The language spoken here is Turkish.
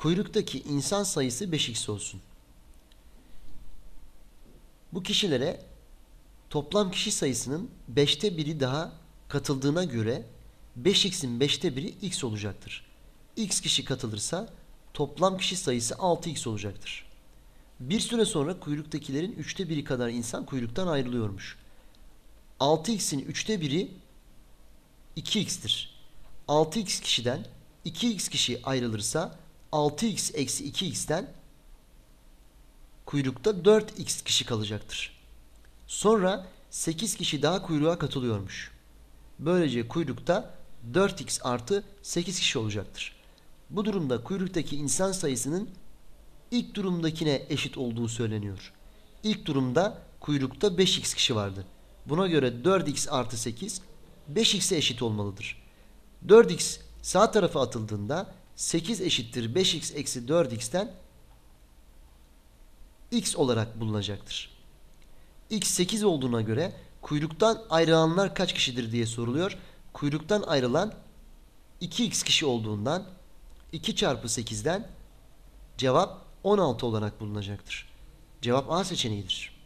Kuyruktaki insan sayısı 5x olsun. Bu kişilere toplam kişi sayısının 5'te biri daha katıldığına göre 5x'in 5'te 1'i x olacaktır. x kişi katılırsa toplam kişi sayısı 6x olacaktır. Bir süre sonra kuyruktakilerin 3'te 1'i kadar insan kuyruktan ayrılıyormuş. 6x'in 3'te 1'i 2x'tir. 6x kişiden 2x kişi ayrılırsa 6x eksi 2x'ten kuyrukta 4x kişi kalacaktır. Sonra 8 kişi daha kuyruğa katılıyormuş. Böylece kuyrukta 4x artı 8 kişi olacaktır. Bu durumda kuyruktaki insan sayısının ilk durumdakine eşit olduğu söyleniyor. İlk durumda kuyrukta 5x kişi vardı. Buna göre 4x artı 8 5x'e eşit olmalıdır. 4x sağ tarafa atıldığında 8 eşittir 5x eksi 4x'ten x olarak bulunacaktır. x 8 olduğuna göre kuyruktan ayrılanlar kaç kişidir diye soruluyor. Kuyruktan ayrılan 2x kişi olduğundan 2 çarpı 8'den cevap 16 olarak bulunacaktır. Cevap A seçeneğidir.